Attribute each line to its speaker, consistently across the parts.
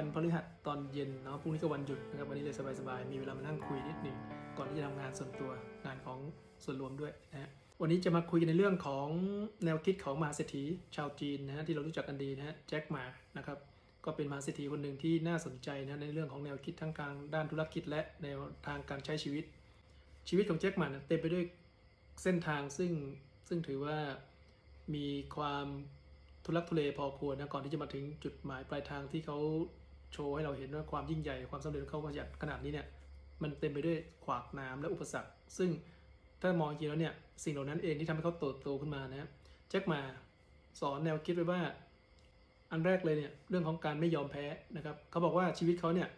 Speaker 1: วันพฤหัสตอนเย็นเนาะพรุ่งนี้ก็วันหยุดนะครับวันนี้เลยสบายๆมีเวลามานั่งคุยนิดหนึ่งก่อนที่จะทำงานส่วนตัวงานของส่วนรวมด้วยนะฮะวันนี้จะมาคุยกันในเรื่องของแนวคิดของมหาเศรษฐีชาวจีนนะฮะที่เรารู้จักกันดีนะฮะแจ็คหมานะครับก็เป็นมหาเศรษฐีคนหนึ่งที่น่าสนใจนะในเรื่องของแนวคิดทั้งการด้านธุรกิจและแนวทางการใช้ชีวิต ชีวิตของแจ็คหมาเต็มไปด้วยเส้นทางซึ่งซึ่งถือว่ามีความทุลักทุเลพอควรนะก่อนที่จะมาถึงจุดหมายปลายทางที่เขา โชว์ให้เราเห็นว่าความยิ่งใหญ่ความสำเร็จของเขาขนาดขนาดนี้เนี่ยมันเต็มไปด้วยขวากน้ำและอุปสรรค ซึ่งถ้ามองจริงแล้วเนี่ยสิ่งเหล่านั้นเองที่ทำให้เขาโตโตขึ้นมานะแจ็คมาสอนแนวคิดไว้ว่า อันแรกเลยเนี่ยเรื่องของการไม่ยอมแพ้นะครับเขาบอกว่าชีวิตเขาเนี่ย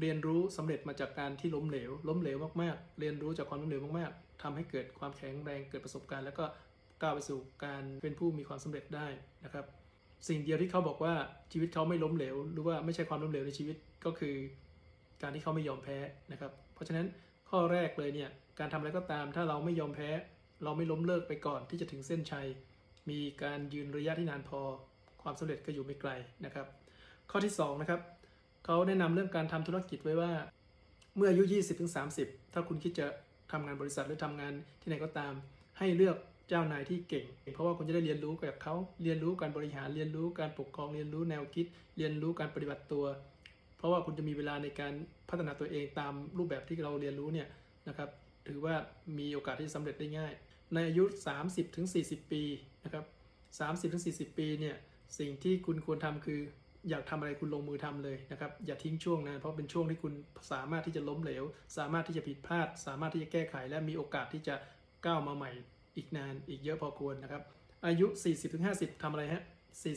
Speaker 1: เรียนรู้สำเร็จมาจากการที่ล้มเหลว ล้มเหลวมากๆ เรียนรู้จากความล้มเหลวมากๆทำให้เกิดความแข็งแรงเกิดประสบการณ์ แล้วก็ก้าวไปสู่การเป็นผู้มีความสำเร็จได้นะครับ สิ่งเดียวที่เขาบอกว่าชีวิตเขาไม่ล้มเหลว หรือว่าไม่ใช่ความล้มเหลวในชีวิตก็คือการที่เขาไม่ยอมแพ้นะครับ เพราะฉะนั้นข้อแรกเลยเนี่ยการทำอะไรก็ตาม ถ้าเราไม่ยอมแพ้ เราไม่ล้มเลิกไปก่อนที่จะถึงเส้นชัย มีการยืนระยะที่นานพอ ความสำเร็จก็อยู่ไม่ไกลนะครับ ข้อที่2นะครับเขาแนะนำเรื่องการทำธุรกิจไว้ว่า เมื่ออายุ 20-30 ถ้าคุณคิดจะทำงานบริษัทหรือทำงานที่ไหนก็ตาม ให้เลือก จ้านายที่เก่ง เพราะว่าคุณจะได้เรียนรู้กับเขาเรียนรู้การบริหารเรียนรู้การปกครองเรียนรู้แนวคิด เรียนรู้การปฏิบัติตัว เพราะว่าคุณจะมีเวลาในการพัฒนาตัวเองตามรูปแบบที่เราเรียนรู้เนี่ยนะครับถือว่ามีโอกาสที่จะสำเร็จได้ง่าย ในอายุ 30-40ปีนะครับ30-40ปีเนี่ยสิ่งที่คุณควรทำคืออยากทำอะไรคุณลงมือทำเลยนะครับอย่าทิ้งช่วงนานเพราะเป็นช่วงที่คุณสามารถที่จะล้มเหลว สามารถที่จะผิดพลาด สามารถที่จะแก้ไข และมีโอกาสที่จะก้าวมาใหม่ อีกนานอีกเยอะพอควรนะครับ อายุ 40-50ทำอะไรฮะ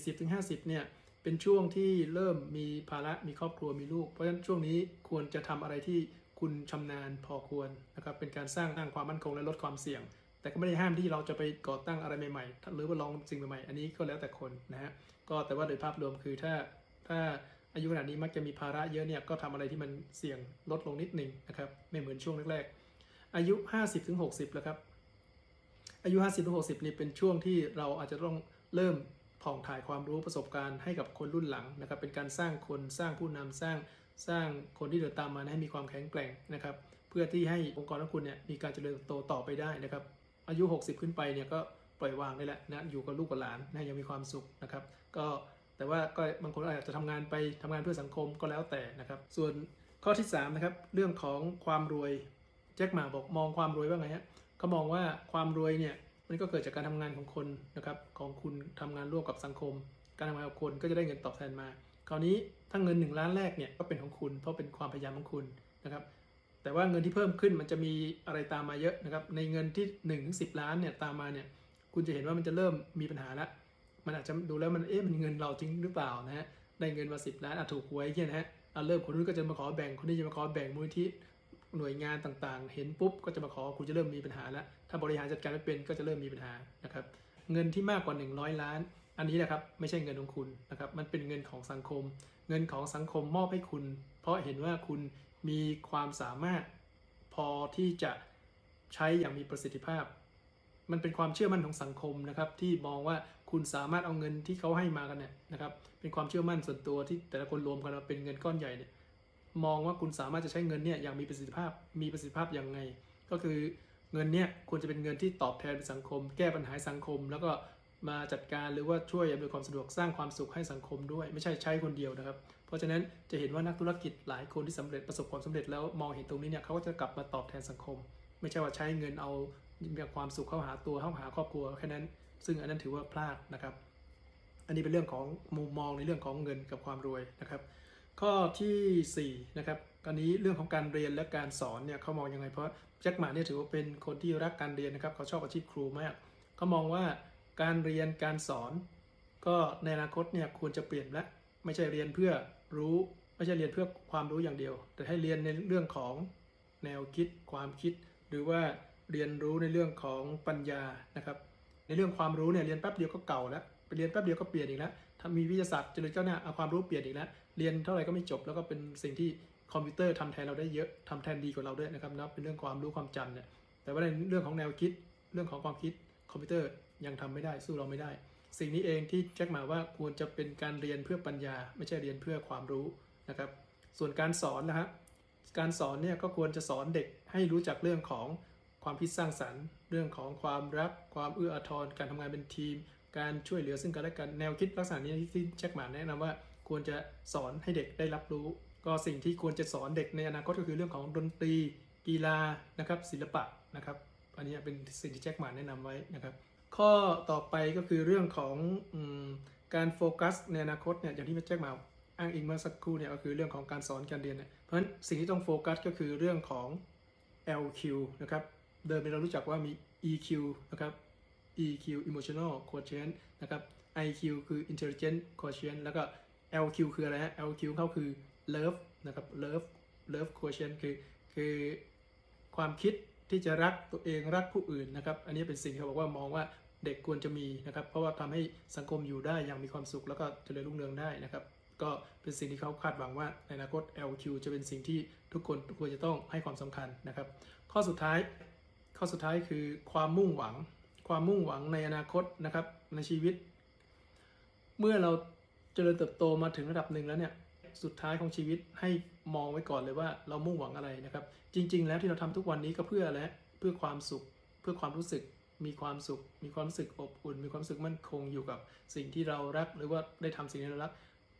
Speaker 1: 40-50 เนี่ย เป็นช่วงที่เริ่มมีภาระมีครอบครัวมีลูก เพราะฉะนั้นช่วงนี้ควรจะทำอะไรที่คุณชำนาญพอควรนะครับเป็นการสร้างสร้างความมั่นคงและลดความเสี่ยง แต่ก็ไม่ได้ห้ามที่เราจะไปก่อตั้งอะไรใหม่ๆ หรือว่าลองสิ่งใหม่ๆ อันนี้ก็แล้วแต่คนนะฮะก็แต่ว่าโดยภาพรวมคือถ้าถ้าอายุขนาดนี้มักจะมีภาระเยอะเนี่ยก็ทำอะไรที่มันเสี่ยงลดลงนิดหนึ่งนะครับไม่เหมือนช่วงแรกๆอายุ 50-60 แล้วครับ อายุ 50-60 นี่เป็นช่วงที่เราอาจจะต้องเริ่มผ่องถ่ายความรู้ประสบการณ์ให้กับคนรุ่นหลังนะครับ เป็นการสร้างคนสร้างผู้นำสร้างสร้างคนที่เดินตามมาให้มีความแข็งแกร่งนะครับ เพื่อที่ให้องค์กรของคุณเนี่ยมีการเจริญเติบโตต่อไปได้นะครับ อายุ 60 ขึ้นไปเนี่ยก็ปล่อยวางได้แล้วนะอยู่กับลูกกับหลานนะยังมีความสุขนะครับ ก็แต่ว่าก็บางคนอาจจะทำงานไปทำงานเพื่อสังคมก็แล้วแต่นะครับ ส่วนข้อที่3นะครับเรื่องของความรวยแจ็คหมาบอกมองความรวยว่าไงฮะ เขามองว่าความรวยเนี่ยมันก็เกิดจากการทำงานของคนนะครับของคุณทำงานร่วมกับสังคม การทำงานกับคนก็จะได้เงินตอบแทนมา คราวนี้ถ้าเงิน 1 ล้านแรกเนี่ยก็เป็นของคุณ เพราะเป็นความพยายามของคุณนะครับแต่ว่าเงินที่เพิ่มขึ้นมันจะมีอะไรตามมาเยอะนะครับในเงินที่1นถึงสิล้านเนี่ยตามมาเนี่ยคุณจะเห็นว่ามันจะเริ่มมีปัญหาละมันอาจจะดูแล้วมันเอ๊ะมันเงินเราจริงหรือเปล่านะฮะได้เงินมา 10 ล้านอะถูกหวยเงี้ยนะฮะอะเริ่มคนนู้นก็จะมาขอแบ่งคนนี้จะมาขอแบ่งมูลนิธิ หน่วยงานต่างๆ เห็นปุ๊บก็จะมาขอคุณจะเริ่มมีปัญหาแล้ว ถ้าบริหารจัดการไม่เป็นก็จะเริ่มมีปัญหานะครับ เงินที่มากกว่า 100 ล้าน อันนี้นะครับไม่ใช่เงินของคุณนะครับ มันเป็นเงินของสังคม เงินของสังคมมอบให้คุณ เพราะเห็นว่าคุณมีความสามารถพอที่จะใช้อย่างมีประสิทธิภาพ มันเป็นความเชื่อมั่นของสังคมนะครับ ที่มองว่าคุณสามารถเอาเงินที่เขาให้มากันเนี่ยนะครับ เป็นความเชื่อมั่นส่วนตัวที่แต่ละคนรวมกันเป็นเงินก้อนใหญ่เนี่ย มองว่าคุณสามารถจะใช้เงินเนี่ยอย่างมีประสิทธิภาพมีประสิทธิภาพอย่างไง ก็คือเงินเนี่ยควรจะเป็นเงินที่ตอบแทนสังคม แก้ปัญหาสังคม แล้วก็มาจัดการหรือว่าช่วยอำนวยความสะดวกสร้างความสุขให้สังคมด้วย ไม่ใช่ใช้คนเดียวนะครับ เพราะฉะนั้นจะเห็นว่านักธุรกิจหลายคนที่สำเร็จประสบความสำเร็จแล้วมองเห็นตรงนี้เนี่ยเขาก็จะกลับมาตอบแทนสังคม ไม่ใช่ว่าใช้เงินเอามีความสุขเข้าหาตัวเข้าหาครอบครัวแค่นั้น ซึ่งอันนั้นถือว่าพลาดนะครับ อันนี้เป็นเรื่องของมุมมองในเรื่องของเงินกับความรวยนะครับ ข้อที่4นะครับตอนนี้เรื่องของการเรียนและการสอนเนี่ยเขามองยังไงเพราะแจ็คหมาเนี่ยถือว่าเป็นคนที่รักการเรียนนะครับเขาชอบอาชีพครูมากเขามองว่าการเรียนการสอน ก็ในอนาคตเนี่ยควรจะเปลี่ยนและไม่ใช่เรียนเพื่อรู้ไม่ใช่เรียนเพื่อความรู้อย่างเดียว แต่ให้เรียนในเรื่องของแนวคิดความคิด หรือว่าเรียนรู้ในเรื่องของปัญญานะครับ ในเรื่องความรู้เนี่ยเรียนแป๊บเดียวก็เก่าแล้ว ไปเรียนแป๊บเดียวก็เปลี่ยนอีกแล้วถ้ามีวิทยาศาสตร์เจริญก้าวหน้าเอาความรู้เปลี่ยนอีกแล้วเรียนเท่าไหร่ก็ไม่จบแล้วก็เป็นสิ่งที่คอมพิวเตอร์ทำแทนเราได้เยอะทำแทนดีกว่าเราด้วยนะครับนะเป็นเรื่องความรู้ความจำเนี่ยแต่ว่าในเรื่องของแนวคิดเรื่องของความคิดคอมพิวเตอร์ยังทำไม่ได้สู้เราไม่ได้ สิ่งนี้เองที่แจ็คหมาว่าควรจะเป็นการเรียนเพื่อปัญญา ไม่ใช่เรียนเพื่อความรู้นะครับ ส่วนการสอนนะฮะการสอนเนี่ยก็ควรจะสอนเด็กให้รู้จักเรื่องของความคิดสร้างสรรค์ เรื่องของความรัก ความเอื้ออาทรการทำงานเป็นทีม การช่วยเหลือซึ่งกันและกันแนวคิดลักษณะนี้ที่เช็คหมาแนะนำว่าควรจะสอนให้เด็กได้รับรู้ ก็สิ่งที่ควรจะสอนเด็กในอนาคตก็คือเรื่องของดนตรี กีฬานะครับศิลปะนะครับอันนี้เป็นสิ่งที่แจ็คหมาแนะนำไว้นะครับ ข้อต่อไปก็คือเรื่องของอการโฟกัสในอนาคตเนี่ยอย่างที่แจ็คหมาอ้างอิงเมื่อสักครู่เนี่ยก็คือเรื่องของการสอนการเรียนเนี่ยเพราะฉะนั้นสิ่งที่ต้องโฟกัสก็คือเรื่องของ LQ นะครับเดิมเรารู้จักว่ามี EQ นะครับ EQ emotional quotient นะครับ IQ คือ intelligent quotient แล้วก็ LQ คืออะไรฮะ LQ เขาคือ love นะครับ love love quotient คือคือความคิดที่จะรักตัวเองรักผู้อื่นนะครับ อันนี้เป็นสิ่งที่เขาบอกว่ามองว่าเด็กควรจะมีนะครับ เพราะว่าทำให้สังคมอยู่ได้อย่างมีความสุขแล้วก็เจริญรุ่งเรืองได้นะครับ ก็เป็นสิ่งที่เขาคาดหวังว่าในอนาคต LQ จะเป็นสิ่งที่ทุกคนควรจะต้องให้ความสำคัญนะครับ ข้อสุดท้ายข้อสุดท้ายคือความมุ่งหวัง ความมุ่งหวังในอนาคตนะครับในชีวิต เมื่อเราเจริญเติบโตมาถึงระดับหนึ่งแล้วเนี่ยสุดท้ายของชีวิตให้มองไว้ก่อนเลยว่าเรามุ่งหวังอะไรนะครับ จริง ๆ แล้วที่เราทำทุกวันนี้ก็เพื่ออะไรเพื่อความสุข เพื่อความรู้สึกมีความสุข มีความรู้สึกอบอุ่น มีความรู้สึกมั่นคงอยู่กับสิ่งที่เรารักหรือว่าได้ทำสิ่งที่เรารัก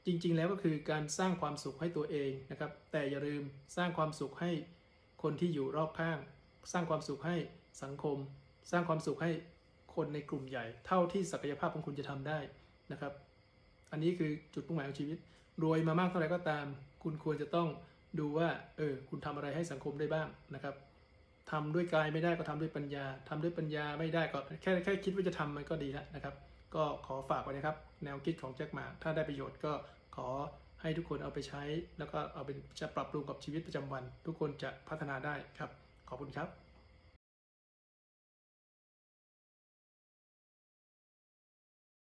Speaker 1: จริง ๆ แล้วก็คือการสร้างความสุขให้ตัวเองนะครับ แต่อย่าลืมสร้างความสุขให้คนที่อยู่รอบข้าง สร้างความสุขให้สังคม สร้างความสุขให้ คนในกลุ่มใหญ่ เท่าที่ศักยภาพของคุณจะทำได้นะครับ อันนี้คือจุดมุ่งหมายของชีวิต รวยมามากเท่าไหร่ก็ตาม คุณควรจะต้องดูว่าเออคุณทำอะไรให้สังคมได้บ้างนะครับทำด้วยกายไม่ได้ก็ทำด้วยปัญญาทำด้วยปัญญาไม่ได้ก็แค่แค่คิดว่าจะทำมันก็ดีแล้วนะครับ ก็ขอฝากไว้นะครับ แนวคิดของแจ็คหมา ถ้าได้ประโยชน์ก็ขอให้ทุกคนเอาไปใช้ แล้วก็เอาเป็นจะปรับปรุงกับชีวิตประจำวัน ทุกคนจะพัฒนาได้ครับ ขอบคุณครับ